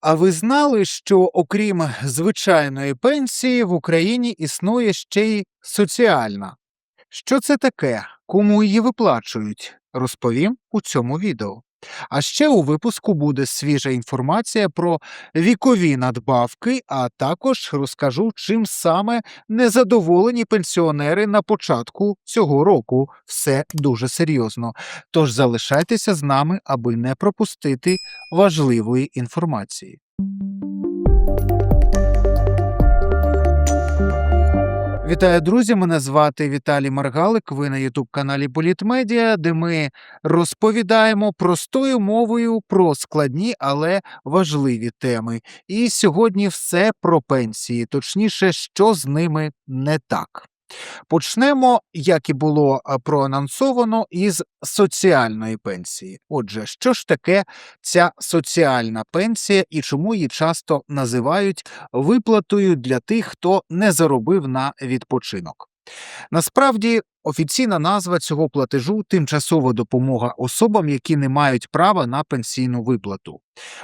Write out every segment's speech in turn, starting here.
А ви знали, що окрім звичайної пенсії в Україні існує ще й соціальна? Що це таке? Кому її виплачують? Розповім у цьому відео. А ще у випуску буде свіжа інформація про вікові надбавки, а також розкажу, чим саме незадоволені пенсіонери на початку цього року. Все дуже серйозно. Тож залишайтеся з нами, аби не пропустити важливої інформації. Вітаю, друзі! Мене звати Віталій Маргалик. Ви на Ютуб-каналі Політмедіа, де ми розповідаємо простою мовою про складні, але важливі теми. І сьогодні все про пенсії, точніше, що з ними не так. Почнемо, як і було проанонсовано, із соціальної пенсії. Отже, що ж таке ця соціальна пенсія і чому її часто називають виплатою для тих, хто не заробив на відпочинок? Насправді, офіційна назва цього платежу тимчасова допомога особам, які не мають права на пенсійну виплату.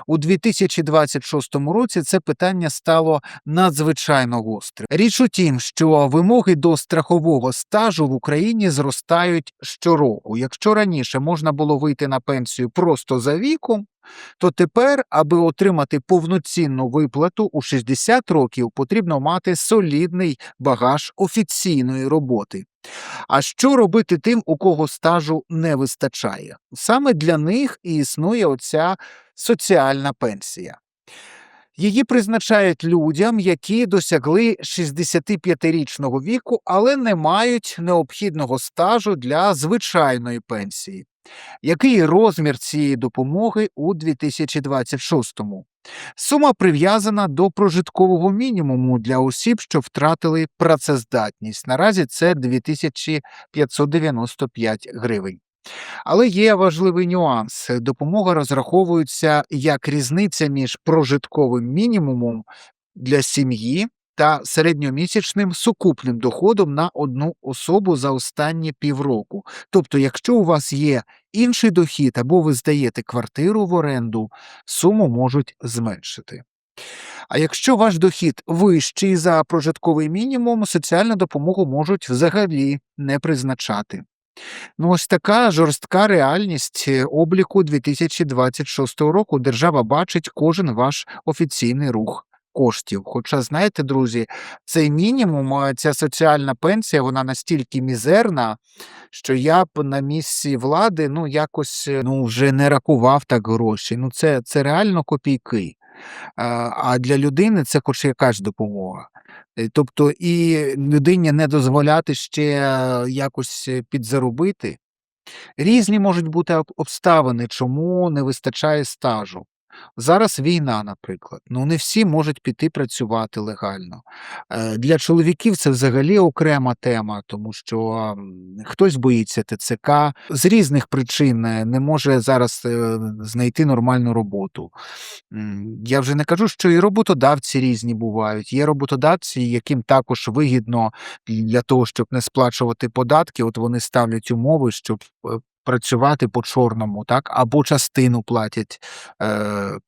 У 2026 році це питання стало надзвичайно гострим. Річ у тім, що вимоги до страхового стажу в Україні зростають щороку. Якщо раніше можна було вийти на пенсію просто за віком, то тепер, аби отримати повноцінну виплату у 60 років, потрібно мати солідний багаж офіційної роботи. А що робити тим, у кого стажу не вистачає? Саме для них і існує оця соціальна пенсія. Її призначають людям, які досягли 65-річного віку, але не мають необхідного стажу для звичайної пенсії. Який розмір цієї допомоги у 2026-му? Сума прив'язана до прожиткового мінімуму для осіб, що втратили працездатність. Наразі це 2595 гривень. Але є важливий нюанс. Допомога розраховується як різниця між прожитковим мінімумом для сім'ї та середньомісячним сукупним доходом на одну особу за останні півроку. Тобто, якщо у вас є інший дохід або ви здаєте квартиру в оренду, суму можуть зменшити. А якщо ваш дохід вищий за прожитковий мінімум, соціальну допомогу можуть взагалі не призначати. Ну, ось така жорстка реальність е, обліку 2026 року. Держава бачить кожен ваш офіційний рух коштів. Хоча, знаєте, друзі, цей мінімум, ця соціальна пенсія, вона настільки мізерна, що я б на місці влади ну, якось е, ну, вже не рахував так гроші. Ну, це, це реально копійки. А, для людини це хоч якась допомога. Е, Тобто і людині не дозволяти ще е, якось підзаробити. Різні можуть бути обставини, чому не вистачає стажу. Зараз війна, наприклад. Ну, не всі можуть піти працювати легально. Е, Для чоловіків це взагалі окрема тема, тому що хтось боїться ТЦК з різних причин е, не може зараз е, знайти нормальну роботу. Я вже не кажу, що і роботодавці різні бувають. Є роботодавці, яким також вигідно для того, щоб не сплачувати податки, от вони ставлять умови, щоб працювати по чорному, так, або частину платять е,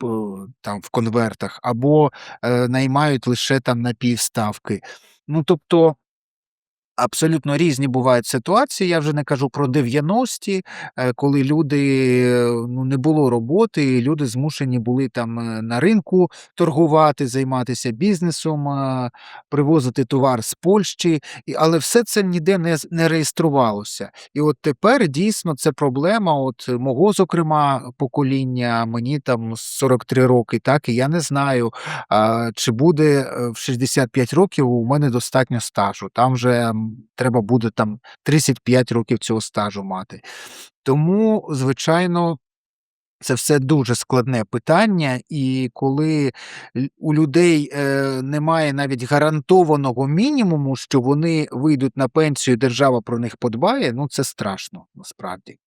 там в конвертах, або е, наймають лише там на півставки. Ну тобто. Абсолютно різні бувають ситуації. Я вже не кажу про 90-ті, е, коли люди ну, не було роботи, і люди змушені були там е, на ринку торгувати, займатися бізнесом, е, привозити товар з Польщі, але все це ніде не, не реєструвалося. І от тепер дійсно це проблема. От мого, зокрема, покоління, мені там 43 роки, так і я не знаю, чи буде в 65 років у мене достатньо стажу. Там вже треба буде там 35 років цього стажу мати. Тому, звичайно. Це все дуже складне питання, і коли у людей е, немає навіть гарантованого мінімуму, що вони вийдуть на пенсію, держава про них подбає, ну це страшно насправді.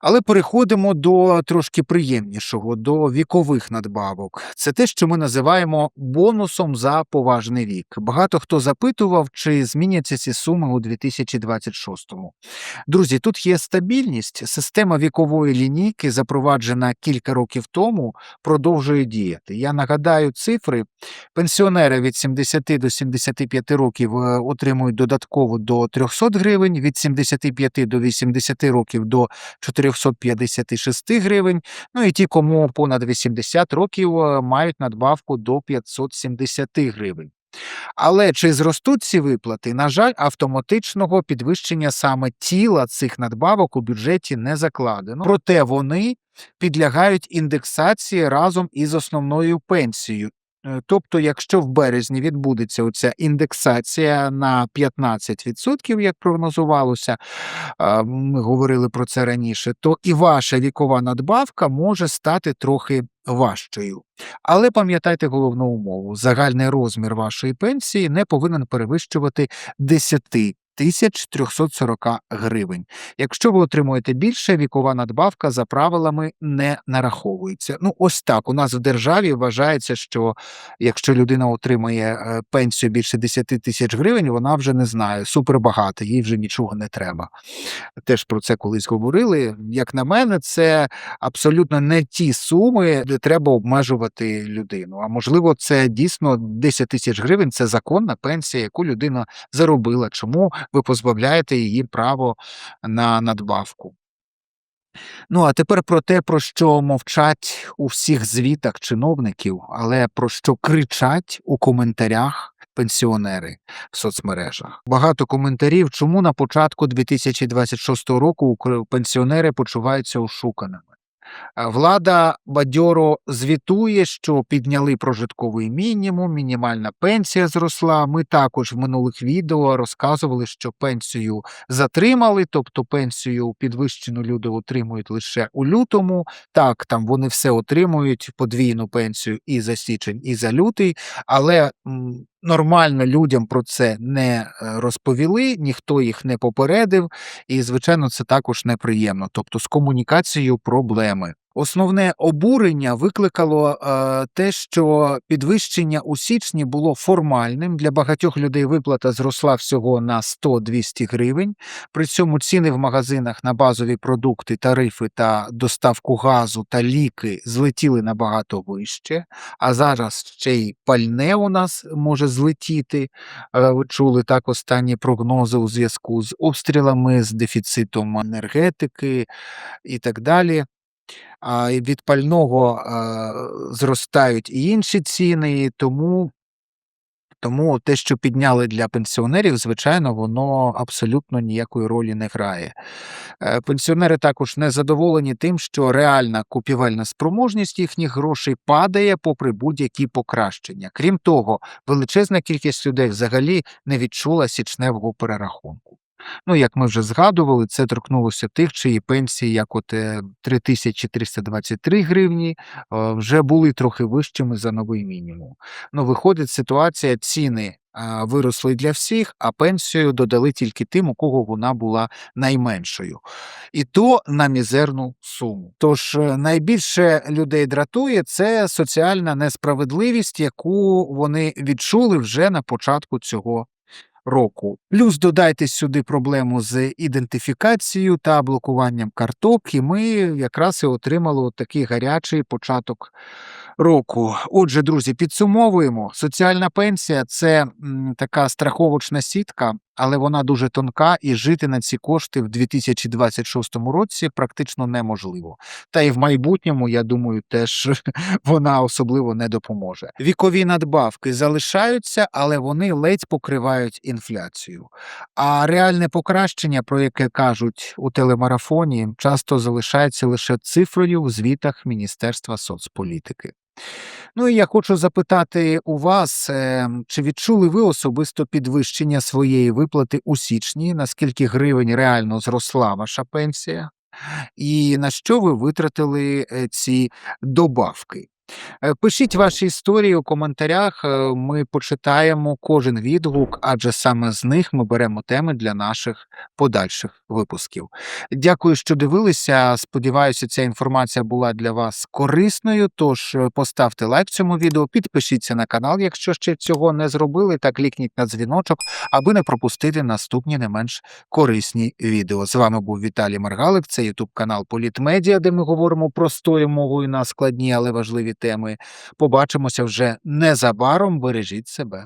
Але переходимо до трошки приємнішого, до вікових надбавок. Це те, що ми називаємо бонусом за поважний вік. Багато хто запитував, чи зміняться ці суми у 2026-му. Друзі, тут є стабільність. Система вікової лінійки, запроваджена кілька років тому, продовжує діяти. Я нагадаю цифри: пенсіонери від 70 до 75 років е, отримують додатково до 300 гривень, від 75 до 80 років до 456 гривень. Ну і ті, кому понад 80 років, е, мають надбавку до 570 гривень. Але чи зростуть ці виплати? На жаль, автоматичного підвищення саме тіла цих надбавок у бюджеті не закладено. Проте вони підлягають індексації разом із основною пенсією. Е, Тобто, якщо в березні відбудеться оця індексація на 15%, як прогнозувалося, ми говорили про це раніше, то і ваша вікова надбавка може стати трохи важчою. Але пам'ятайте головну умову: загальний розмір вашої пенсії не повинен перевищувати 10 тисяч 340 гривень. Якщо ви отримуєте більше, вікова надбавка за правилами не нараховується. Ну, ось так. У нас в державі вважається, що якщо людина отримує е, пенсію більше 10 тисяч гривень, вона вже не знає, супербагата, їй вже нічого не треба. Теж про це колись говорили. Як на мене, це абсолютно не ті суми, де треба обмежувати людину. А можливо, це дійсно 10 тисяч гривень це законна пенсія, яку людина заробила. Чому ви позбавляєте її право на надбавку? Ну, а тепер про те, про що мовчать у всіх звітах чиновників, але про що кричать у коментарях пенсіонери в соцмережах. Багато коментарів, чому на початку 2026 року пенсіонери почуваються ошуканими. Е, Влада бадьоро звітує, що підняли прожитковий мінімум, мінімальна пенсія зросла. Ми також в минулих відео розказували, що пенсію затримали, тобто пенсію підвищену люди отримують лише у лютому. Так, там вони все отримують подвійну пенсію і за січень, і за лютий, але нормально людям про це не е, розповіли, ніхто їх не попередив, і звичайно, це також неприємно. Тобто з комунікацією проблеми. Основне обурення викликало е, те, що підвищення у січні було формальним. Для багатьох людей виплата зросла всього на 100-200 гривень. При цьому ціни в магазинах на базові продукти, тарифи та доставку газу та ліки злетіли набагато вище. А зараз ще й пальне у нас може злетіти. Е, Ви чули так останні прогнози у зв'язку з обстрілами, з дефіцитом енергетики і так далі. А від пального зростають і інші ціни, тому, тому те, що підняли для пенсіонерів, звичайно, воно абсолютно ніякої ролі не грає. Е, Пенсіонери також не задоволені тим, що реальна купівельна спроможність їхніх грошей падає попри будь-які покращення. Крім того, величезна кількість людей взагалі не відчула січневого перерахунку. Ну, як ми вже згадували, це торкнулося тих, чиї пенсії, як от е, 3323 гривні, е, вже були трохи вищими за новий мінімум. Ну, виходить ситуація, ціни виросли для всіх, а пенсію додали тільки тим, у кого вона була найменшою. І то на мізерну суму. Тож е, найбільше людей дратує це соціальна несправедливість, яку вони відчули вже на початку цього року. Плюс додайте сюди проблему з ідентифікацією та блокуванням карток, і ми якраз і отримали такий гарячий початок року. Отже, друзі, підсумовуємо: соціальна пенсія це така страховочна сітка, але вона дуже тонка, і жити на ці кошти в 2026 році практично неможливо. Та й в майбутньому, я думаю, теж вона особливо не допоможе. Вікові надбавки залишаються, але вони ледь покривають інфляцію. А реальне покращення, про яке кажуть у телемарафоні, часто залишається лише цифрою в звітах Міністерства соцполітики. Ну і я хочу запитати у вас, е, чи відчули ви особисто підвищення своєї виплати у січні? Наскільки гривень реально зросла ваша пенсія? І на що ви витратили е, ці добавки? Е, Пишіть ваші історії у коментарях. е, Ми почитаємо кожен відгук, адже саме з них ми беремо теми для наших подальших випусків. Дякую, що дивилися. Сподіваюся, ця інформація була для вас корисною. Тож е, поставте лайк цьому відео, підпишіться на канал, якщо ще цього не зробили, та клікніть на дзвіночок, аби не пропустити наступні не менш корисні відео. З вами був Віталій Маргалик. Це Ютуб канал Політмедіа, де ми говоримо простою мовою на складні, але важливі теми. Побачимося вже незабаром. Бережіть себе.